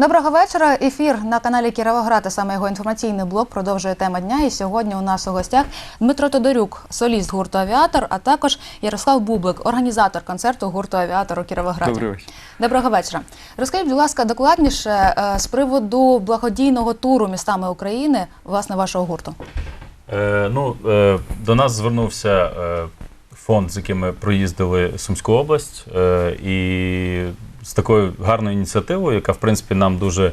Доброго вечора. Ефір на каналі Кіровоград, а саме його інформаційний блок продовжує тема дня. І сьогодні у нас у гостях Дмитро Тодорюк, соліст гурту Авіатор, а також Ярослав Бублик, організатор концерту гурту Авіатор у Кіровограді. Добрий вечір. Доброго вечора. Розкажіть, будь ласка, докладніше е, з приводу благодійного туру містами України, власне, вашого гурту. Е, ну, е, до нас звернувся е, фонд, з яким ми проїздили Сумську область, е, і з такою гарною ініціативою, яка в принципі нам дуже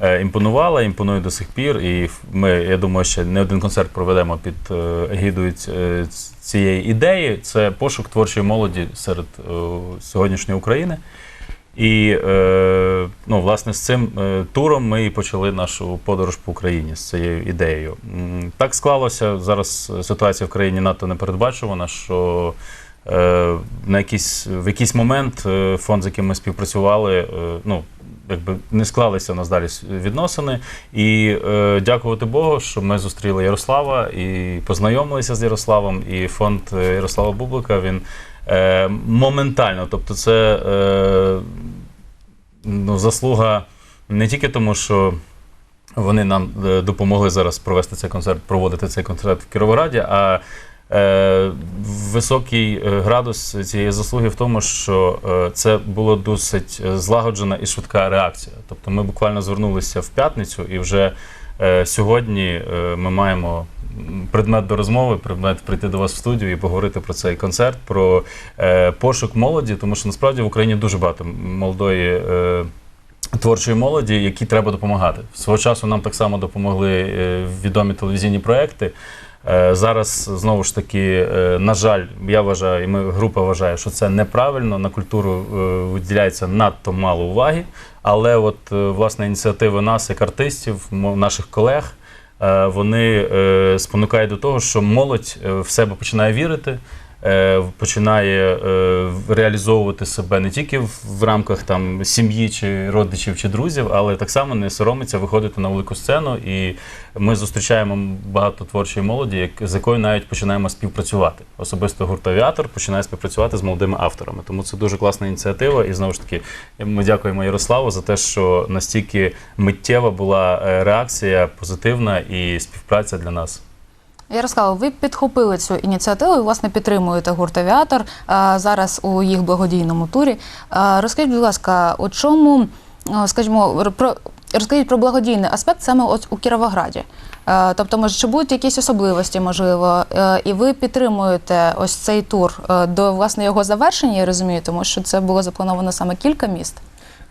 е, імпонувала, імпонує до сих пір. І ми, я думаю, ще не один концерт проведемо під е, егідою е, цієї ідеї. Це пошук творчої молоді серед сьогоднішньої України. І ну, власне з цим туром ми і почали нашу подорож по Україні з цією ідеєю. Так склалося зараз. Ситуація в країні надто непередбачувана, що на якийсь в якийсь момент е, фонд, з яким ми співпрацювали, е, ну якби не склалися у нас далі відносини. І е, дякувати Богу, що ми зустріли Ярослава і познайомилися з Ярославом. І фонд е, Ярослава Бублика він е, моментально, тобто, це е, ну, заслуга не тільки тому, що вони нам е, допомогли зараз провести цей концерт, проводити цей концерт в Кіровограді, а е, високий е, градус цієї заслуги в тому, що е, це була досить е, злагоджена і швидка реакція. Тобто ми буквально звернулися в п'ятницю, і вже е, сьогодні е, ми маємо предмет до розмови, предмет прийти до вас в студію і поговорити про цей концерт, про е, пошук молоді, тому що насправді в Україні дуже багато молодої. Е, Творчої молоді, якій треба допомагати. Свого часу нам так само допомогли е, відомі телевізійні проекти. Е, Зараз знову ж таки, е, на жаль, я вважаю, і ми група вважає, що це неправильно. На культуру е, виділяється надто мало уваги. Але от власне ініціативи нас, як артистів, наших колег, вони спонукають до того, що молодь в себе починає вірити. Е, Починає е, реалізовувати себе не тільки в, рамках там сім'ї чи родичів чи друзів, але так само не соромиться виходити на велику сцену. І ми зустрічаємо багато творчої молоді, з якою навіть починаємо співпрацювати. Особисто гурт «Авіатор» починає співпрацювати з молодими авторами. Тому це дуже класна ініціатива. І знову ж таки, ми дякуємо Ярославу за те, що настільки миттєва була е, реакція позитивна і співпраця для нас. Ярослав, ви підхопили цю ініціативу і власне підтримуєте гурт Авіатор зараз у їх благодійному турі. Розкажіть, будь ласка, у чому, скажімо, про розкажіть про благодійний аспект саме от у Кіровограді. Тобто, може, чи будуть якісь особливості, можливо, і ви підтримуєте ось цей тур до власне його завершення, я розумію, тому що це було заплановано саме кілька міст.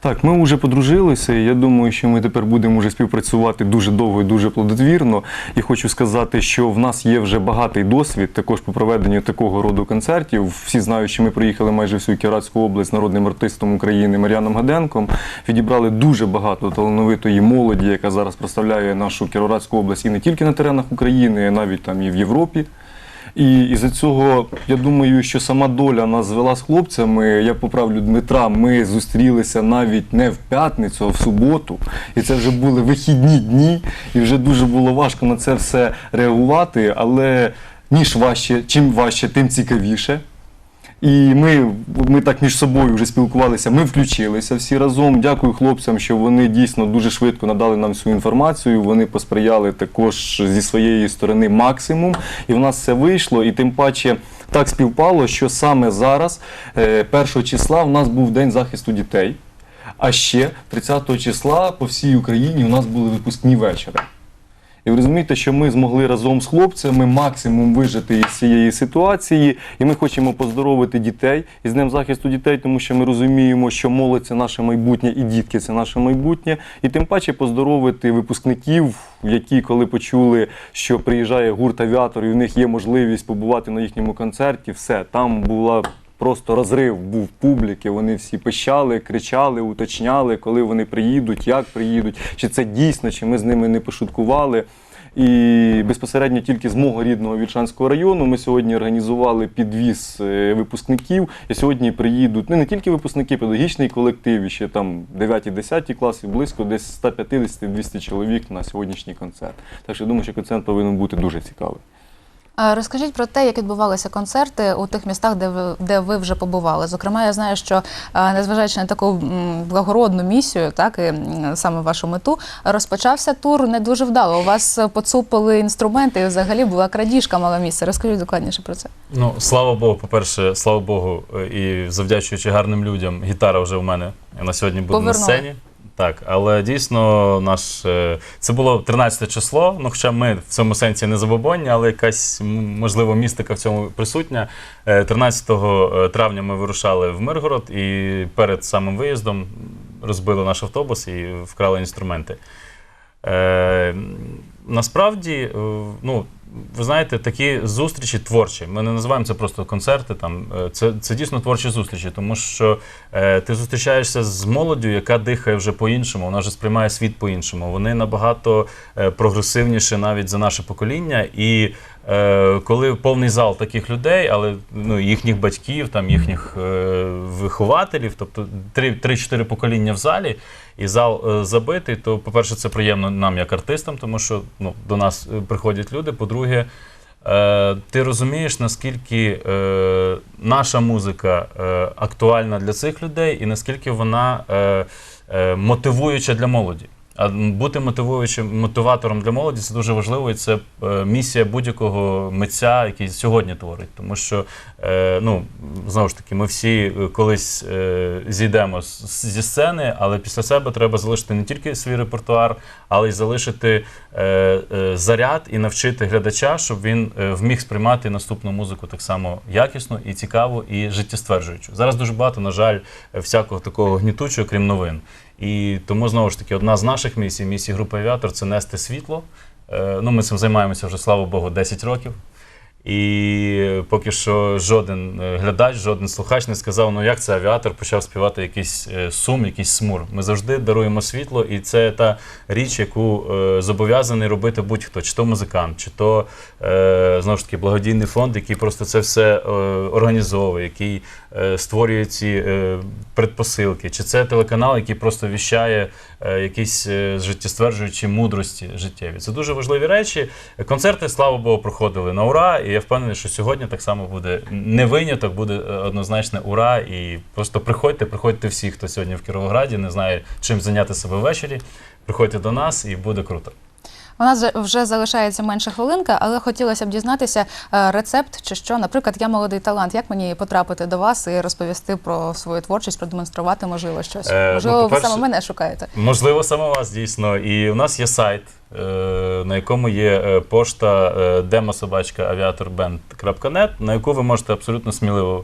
Так, ми вже подружилися, і я думаю, що ми тепер будемо вже співпрацювати дуже довго і дуже плодотвірно. І хочу сказати, що в нас є вже багатий досвід також по проведенню такого роду концертів. Всі знають, що ми приїхали майже всю Кіровоградську область з народним артистом України Мар'яном Гаденком. Відібрали дуже багато талановитої молоді, яка зараз представляє нашу Кіровоградську область і не тільки на теренах України, а навіть там і в Європі. І із-за цього я думаю, що сама доля нас звела з хлопцями. Я поправлю Дмитра. Ми зустрілися навіть не в п'ятницю, а в суботу. І це вже були вихідні дні, і вже дуже було важко на це все реагувати. Але ніж важче, чим важче, тим цікавіше. І ми, ми так між собою вже спілкувалися. Ми включилися всі разом. Дякую хлопцям, що вони дійсно дуже швидко надали нам всю інформацію. Вони посприяли також зі своєї сторони максимум. І в нас все вийшло. І тим паче так співпало, що саме зараз, е, 1 числа, в нас був день захисту дітей. А ще 30 числа по всій Україні у нас були випускні вечори. І ви розумієте, що ми змогли разом з хлопцями максимум вижити із цієї ситуації, і ми хочемо поздоровити дітей із Днем захисту дітей, тому що ми розуміємо, що молодь це наше майбутнє і дітки це наше майбутнє. І тим паче поздоровити випускників, які коли почули, що приїжджає гурт авіатор, і в них є можливість побувати на їхньому концерті, все там була. Просто розрив був публіки. Вони всі пищали, кричали, уточняли, коли вони приїдуть, як приїдуть, чи це дійсно, чи ми з ними не пошуткували. І безпосередньо тільки з мого рідного Вільшанського району ми сьогодні організували підвіз е, випускників. І сьогодні приїдуть ну, не тільки випускники, педагогічний колектив, і ще там 9-10 класи, близько десь 150-200 чоловік на сьогоднішній концерт. Так що я думаю, що концерт повинен бути дуже цікавий. Розкажіть про те, як відбувалися концерти у тих містах, де ви, де ви вже побували. Зокрема, я знаю, що незважаючи на таку благородну місію, так і саме вашу мету, розпочався тур не дуже вдало. У вас поцупили інструменти, і взагалі була крадіжка мала місце. Розкажіть докладніше про це. Ну, слава Богу, по-перше, слава Богу, е, і завдячуючи гарним людям, гітара вже у мене на сьогодні буде Повернула. на сцені. Так, але дійсно наш е, це було 13 число. Ну, хоча ми в цьому сенсі не забобонні, але якась можливо містика в цьому присутня. Е, 13 травня ми вирушали в Миргород і перед самим виїздом розбили наш автобус і вкрали інструменти. Е, насправді, е, ну, ви знаєте, такі зустрічі творчі. Ми не називаємо це просто концерти. Там е, це, це дійсно творчі зустрічі, тому що е, ти зустрічаєшся з молоддю, яка дихає вже по-іншому, вона вже сприймає світ по-іншому. Вони набагато е, прогресивніші навіть за наше покоління. І коли повний зал таких людей, але ну, їхніх батьків, там їхніх е, вихователів, тобто три- три-чотири покоління в залі, і зал е, забитий, то, по-перше, це приємно нам як артистам, тому що ну, до нас е, приходять люди. По-друге, е, ти розумієш, наскільки е, наша музика е, актуальна для цих людей, і наскільки вона е, е, мотивуюча для молоді. А бути мотивуючим мотиватором для молоді це дуже важливо, і це е, місія будь-якого митця, який сьогодні творить. Тому що е, ну знову ж таки, ми всі е, колись зійдемо зі сцени, але після себе треба залишити не тільки свій репертуар, але й залишити заряд і навчити глядача, щоб він вміг сприймати наступну музику так само якісно і цікаво, і життєстверджуючу. Зараз дуже багато, на жаль, всякого такого гнітучого, крім новин. І тому знову ж таки, одна з наших місій, місій групи Авіатор це нести світло. Е, Ну, ми цим займаємося вже, слава Богу, 10 років. І поки що жоден е, глядач, жоден слухач не сказав, ну як це авіатор почав співати якийсь е, сум, якийсь смур. Ми завжди даруємо світло, і це та річ, яку е, зобов'язаний робити будь-хто, чи то музикант, чи то знову ж таки благодійний фонд, який просто це все організовує, який створює ці предпосилки, чи це телеканал, який просто віщає якісь життєстверджуючі мудрості життєві. Це дуже важливі речі. Концерти, слава Богу, проходили на ура, і я впевнений, що сьогодні так само буде не виняток, буде е, однозначне ура. І просто приходьте, приходьте всі, хто сьогодні в Кіровограді, не знає, чим зайняти себе ввечері. Приходьте до нас і буде круто. У нас же вже залишається менше хвилинка, але хотілося б дізнатися е, рецепт чи що. Наприклад, я молодий талант. Як мені потрапити до вас і розповісти про свою творчість, продемонструвати, можливо, щось? Е, ну, можливо, ви саме мене шукаєте. Можливо, саме вас дійсно. І у нас є сайт, е, на якому є е, пошта demosobachka.aviatorband.net, на яку ви можете абсолютно сміливо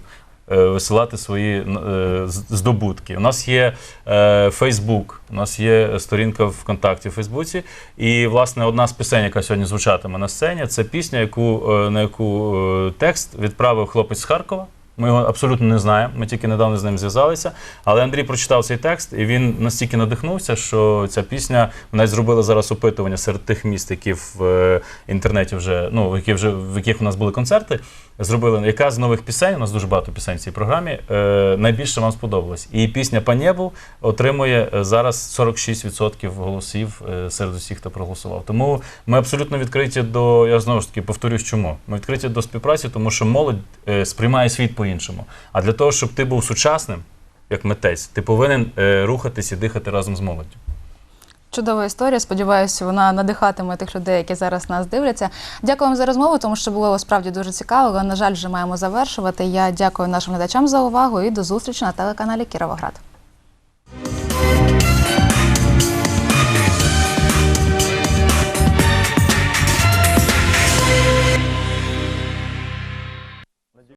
висилати свої е, здобутки. У нас є е, Facebook, у нас є сторінка ВКонтакті в Фейсбуці. І, власне, одна з пісень, яка сьогодні звучатиме на сцені, це пісня, яку, е, на яку е, текст відправив хлопець з Харкова. Ми його абсолютно не знаємо. Ми тільки недавно з ним зв'язалися. Але Андрій прочитав цей текст, і він настільки надихнувся, що ця пісня вона зробила зараз опитування серед тих міст, які в е, інтернеті вже ну які вже в яких у нас були концерти. Зробили яка з нових пісень. У нас дуже багато пісень в цій програмі. Е, найбільше вам сподобалась. І пісня по небу отримує е, зараз 46% голосів е, серед усіх, хто проголосував. Тому ми абсолютно відкриті до я знову ж таки повторюсь, чому ми відкриті до співпраці, тому що молодь сприймає світ по-іншому. А для того, щоб ти був сучасним, як митець, ти повинен рухатись і дихати разом з молоддю. Чудова історія. Сподіваюся, вона надихатиме тих людей, які зараз нас дивляться. Дякую вам за розмову, тому що було справді дуже цікаво. Але, на жаль, вже маємо завершувати. Я дякую нашим глядачам за увагу і до зустрічі на телеканалі Кіровоград.